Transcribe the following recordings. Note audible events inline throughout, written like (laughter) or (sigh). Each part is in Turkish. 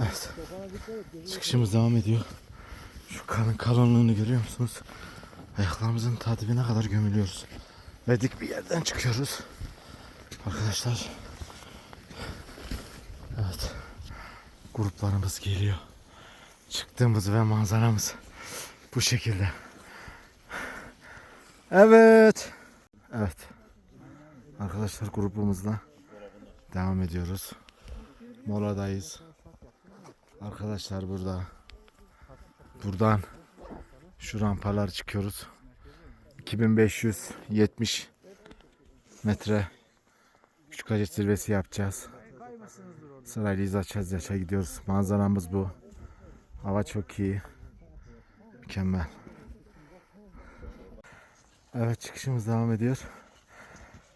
Evet. Çıkışımız devam ediyor. Şu karın kalınlığını görüyor musunuz? Ayaklarımızın ta dibine kadar gömülüyoruz. Ve dik bir yerden çıkıyoruz. Arkadaşlar. Evet. Gruplarımız geliyor. Çıktığımız ve manzaramız bu şekilde. Evet. Evet. Arkadaşlar grubumuzla devam ediyoruz. Moladayız. Arkadaşlar burada. Buradan şu rampalar çıkıyoruz. 2570 metre Küçük Hacet zirvesi yapacağız. Sırayla İzaçaz yaşa gidiyoruz. Manzaramız bu. Hava çok iyi. Mükemmel. Evet çıkışımız devam ediyor.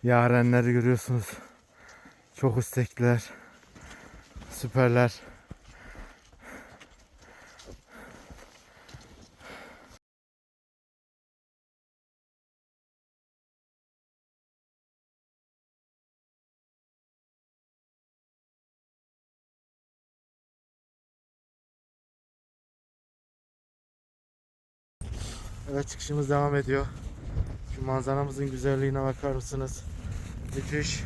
Yarenleri görüyorsunuz. Çok istekliler. Süperler. Evet çıkışımız devam ediyor. Şu manzaramızın güzelliğine bakar mısınız? Müthiş.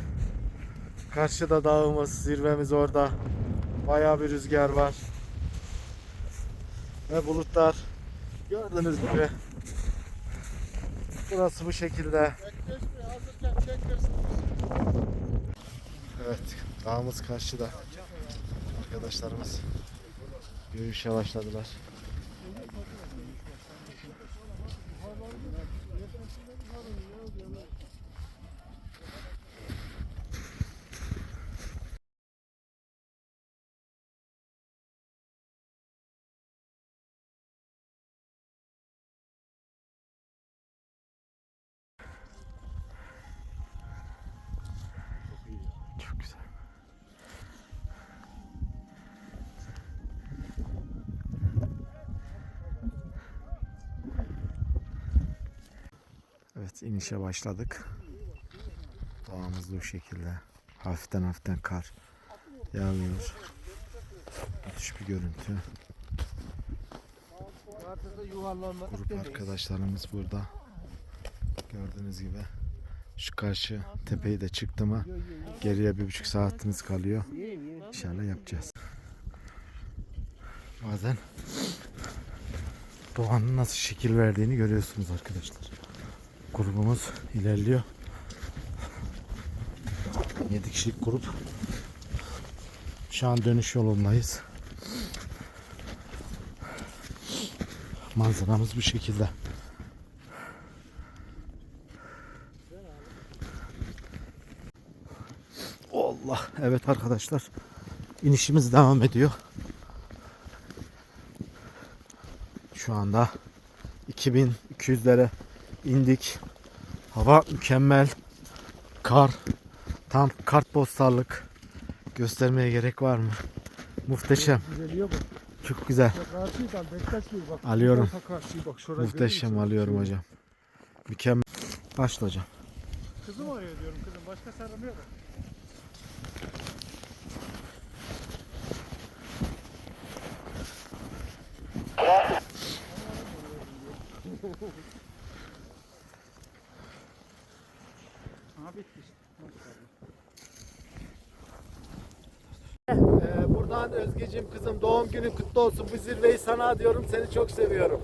Karşıda dağımız, zirvemiz orada. Bayağı bir rüzgar var. Ve bulutlar. Gördüğünüz gibi. Burası bu şekilde. Evet, dağımız karşıda. Arkadaşlarımız Aslında var onun Evet inişe başladık. Doğamız bu şekilde. Hafiften hafiften kar yağıyor. Müthiş bir görüntü. Grup arkadaşlarımız burada. Gördüğünüz gibi. Şu karşı tepeyi de çıktı mı geriye bir buçuk saatimiz kalıyor. İnşallah yapacağız. Bazen doğanın nasıl şekil verdiğini görüyorsunuz arkadaşlar. Grubumuz ilerliyor. 7 kişilik grup. Şu an dönüş yolundayız. Manzaramız bu şekilde. Allah. Evet arkadaşlar. İnişimiz devam ediyor. Şu anda 2200'lere indik. Hava mükemmel. Kar. Tam kartpostallık. Göstermeye gerek var mı? Muhteşem. Çok güzel. Alıyorum. Muhteşem alıyorum hocam. Mükemmel. Başla hocam. Kızım arıyor diyorum kızım. Başka aramıyor mu? (laughs) Bitti işte. Ee, buradan Özgeciğim kızım doğum günün kutlu olsun. Bu zirveyi sana diyorum. Seni çok seviyorum.